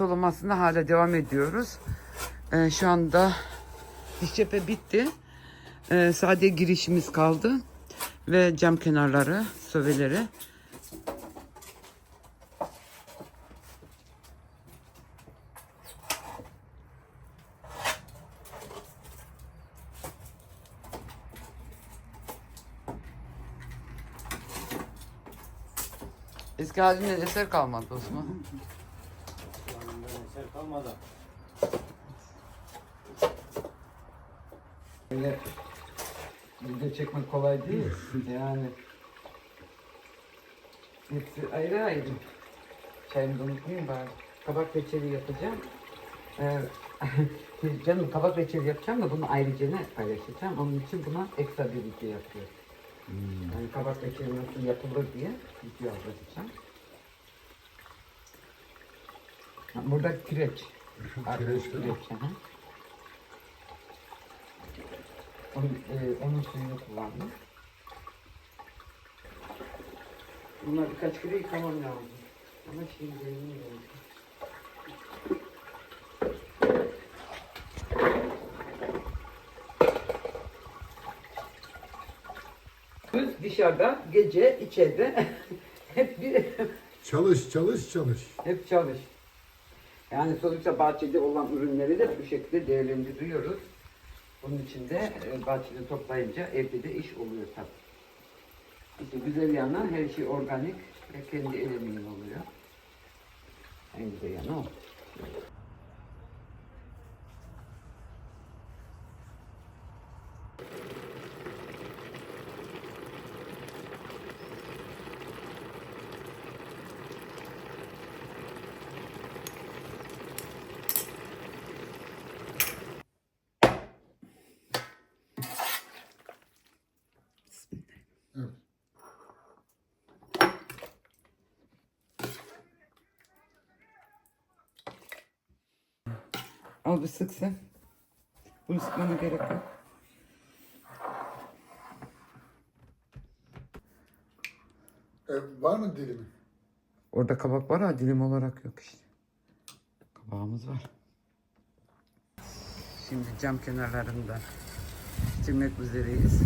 simantolamasına hala devam ediyoruz. Ee, şu anda diş cephe bitti. Ee, sadece girişimiz kaldı. Ve cam kenarları, söveleri. Eski halinden eser kalmadı Osman. Yanında eser kalmadı. Öyle video çekmek kolay değil. Yani hepsi ayrı ayrı. Çayımı da unutmayayım bari. Kabak reçeli yapacağım. Ee, canım kabak reçeli yapacağım da bunu ayrıca ne paylaşacağım. Onun için buna ekstra bir video yapıyorum. Yani kabak reçeli nasıl yapılır diye video hazırlayacağım. Ha, Burada kireç. Kireç değil mi? Kireç, hı. Onun, e, onun suyunu kullandım. Bunlar birkaç kere yıkamam lazım. Ama şimdi bilmiyorum. Kız dışarıda, gece içeride hep bir Çalış, çalış, çalış. hep çalış. Yani sonuçta bahçede olan ürünleri de bu şekilde değerlendiriyoruz. Bunun için de e, bahçede toplayınca evde de iş oluyor tabii. İşte güzel yanı her şey organik ve kendi elimin oluyor. En güzel yanı o. Al bir sık sen. Bunu sıkmana gerek yok. E, var mı dilimi? Orada kabak var ha dilim olarak yok işte. Kabağımız var. Şimdi cam kenarlarında bitirmek üzereyiz.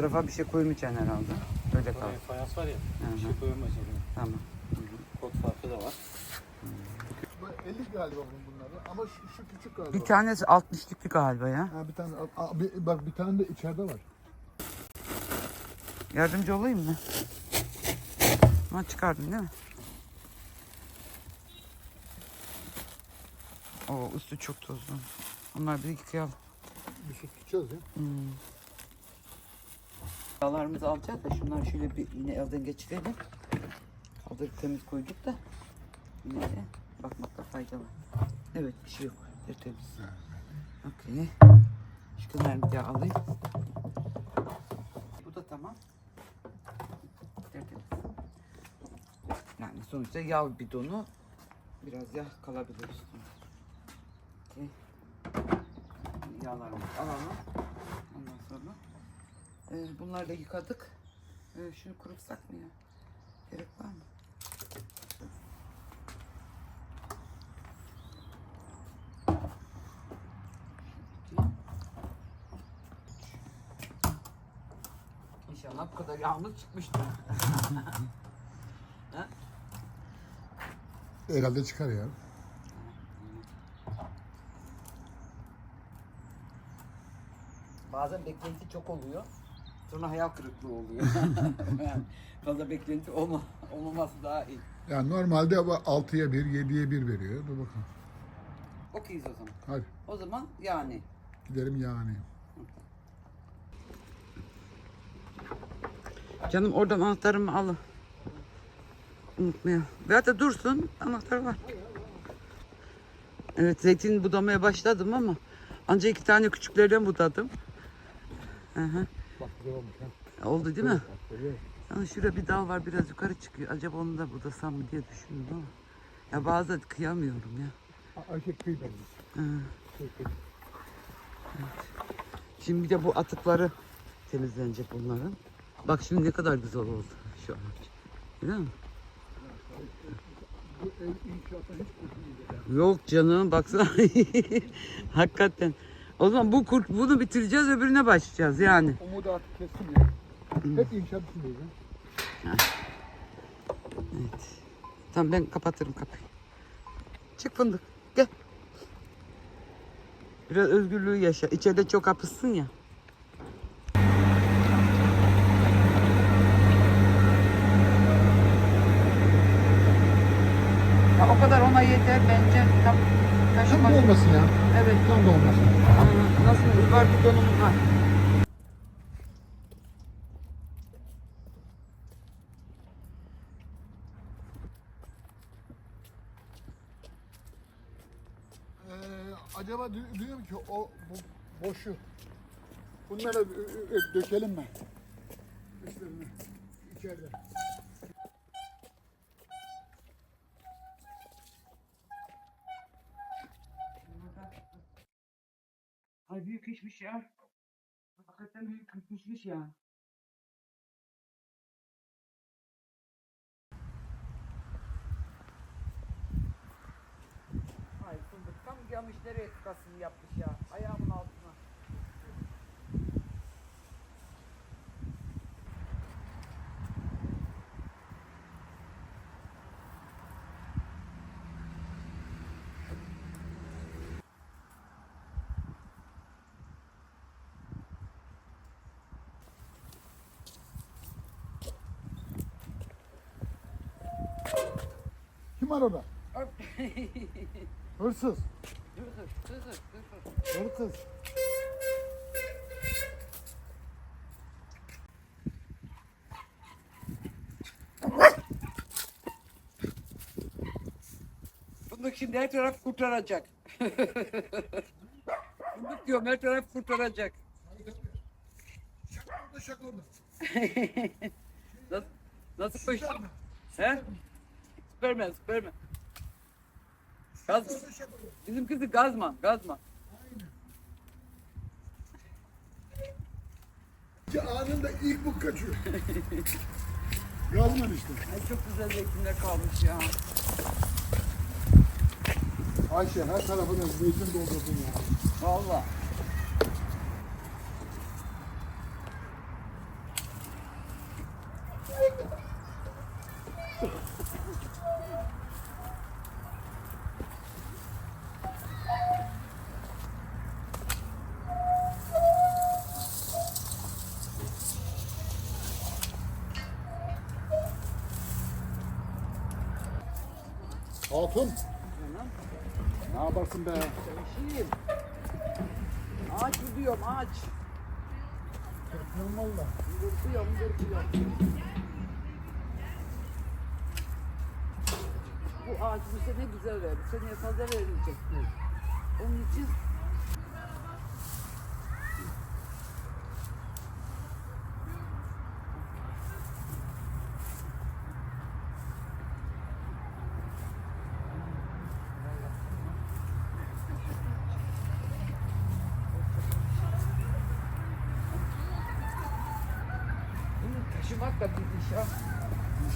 Tarafa bir şey koymayacaksın herhalde. Öyle kal. Oraya fayans var ya. Hı Bir şey koyulmayacak. yani. Tamam. Kod farkı da var. Bu 50 galiba bunun bunları ama şu, şu küçük galiba. Bir tanesi 60'lıktı galiba ya. Ha, bir tane, a, a, bir- bak bir tane de içeride var. Yardımcı olayım mı? Ama çıkardın değil mi? Oo üstü çok tozlu. Onlar bir yıkayalım. Bir su tutacağız ya. Hmm. Yağlarımızı alacağız da şunları şöyle bir yine elden geçirelim. Kaldırıp temiz koyduk da yine de bakmakta fayda var. Evet bir şey yok. Tertemiz. Okey. Şu kenarını daha alayım. Bu da tamam. Yani sonuçta yağ bidonu biraz yağ kalabilir üstünde. Okey. Yağlarımızı alalım. Ondan sonra e, bunları da yıkadık. E, şunu kurutsak mı ya? Gerek var mı? İnşallah bu kadar yağmur çıkmıştır. Herhalde çıkar ya. Bazen beklenti çok oluyor. Sonra hayal kırıklığı oluyor. yani fazla beklenti olma, olmaması daha iyi. Yani normalde 6'ya 1, 7'ye 1 veriyor. Dur bakalım. Okeyiz o zaman. Hadi O zaman yani. gidelim yani. Canım oradan anahtarımı al. Unutmayalım. Veya da dursun anahtar var. Evet zeytin budamaya başladım ama ancak iki tane küçüklerden budadım. Hı hı. Bak güzel olmuş ha. Oldu değil mi? Yani şurada bir dal var biraz yukarı çıkıyor. Acaba onu da budasam mı diye düşündüm ama. Ya bazen kıyamıyorum ya. Ayşe kıy. Kıy, kıy. Şimdi bir de bu atıkları temizlenecek bunların. Bak şimdi ne kadar güzel oldu şu ağaç. Değil mi? Yok canım baksana. Hakikaten. O zaman bu kurt bunu bitireceğiz öbürüne başlayacağız yani. Umudu artık kestim ya. Hep inşaat içindeyiz ha. Evet. Tamam ben kapatırım kapıyı. Çık fındık. Gel. Biraz özgürlüğü yaşa. İçeride çok hapissın ya. Ya o kadar ona yeter bence. Tam Tam taşımak. da olmasın ya. Evet. Tam da olmasın. Aa, Nasıl var bidonumuz var. Ee, acaba diyorum ki o bu boşu ö- ö- dökelim mi? Üstlerine. içeride. Ay büyük işmiş ya. Hakikaten büyük işmiş ya. Ay fındık tam gelmiş nereye tıkasını yapmış ya. Kim var orada? Hırsız. Dur. Hırsız. Fındık şimdi her taraf kurtaracak. Fındık diyorum her taraf kurtaracak. Şaka orada şaka orada. Nasıl, nasıl koş? He? Süpermen, süpermen. Gaz, bizim kızı gazma, gazma. Ki anında ilk bu kaçıyor. Gazman işte. Ay çok güzel zeytinler kalmış ya. Ayşe her tarafına zeytin doldurdun ya. Valla. Hatun. Ne yaparsın be? Şimdi ağaç gidiyorum ağaç. Yapıyorum valla. Dürtüyorum dürtüyorum. Bu ağaç bu sene güzel verdi. Seneye fazla verilecek. Onun için bunu taşımak da bir iş ha.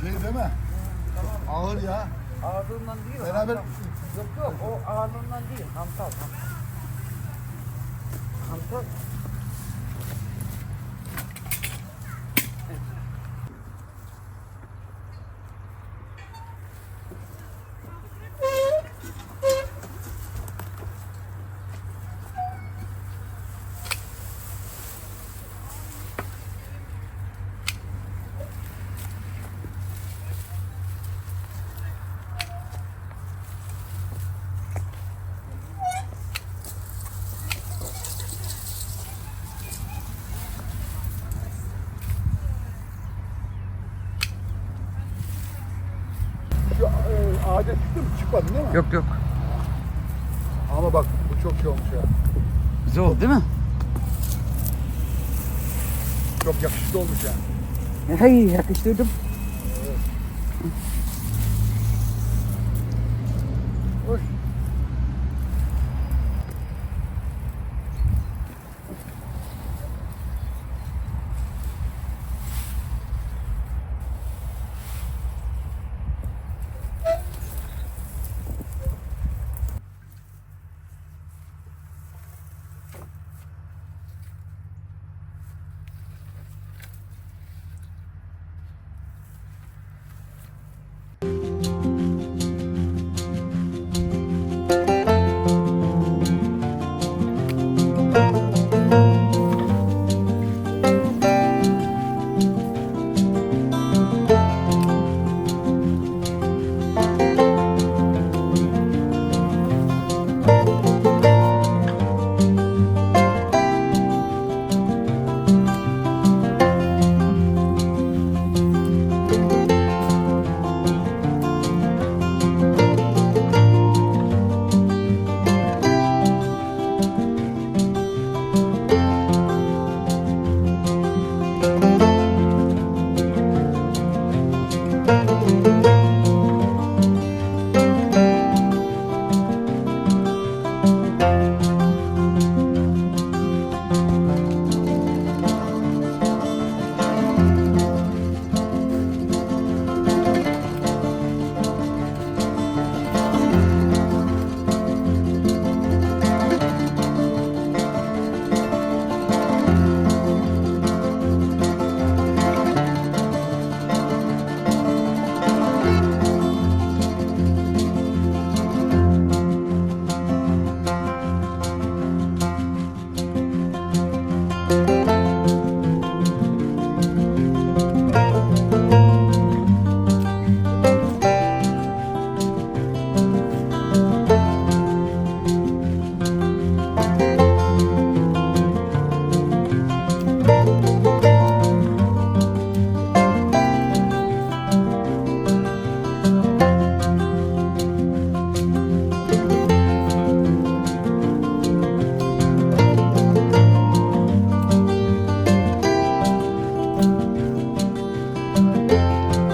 Şey deme. Ağır ya. Ağırlığından değil. Beraber hantal. Yok yok o ağırlığından değil. Hantal. Hantal. hantal. Çıkmadı değil mi? Yok yok. Ama bak bu çok iyi olmuş ya. Güzel oldu değil mi? Çok yakışıklı olmuş ya. Hey yakıştırdım. Hoş.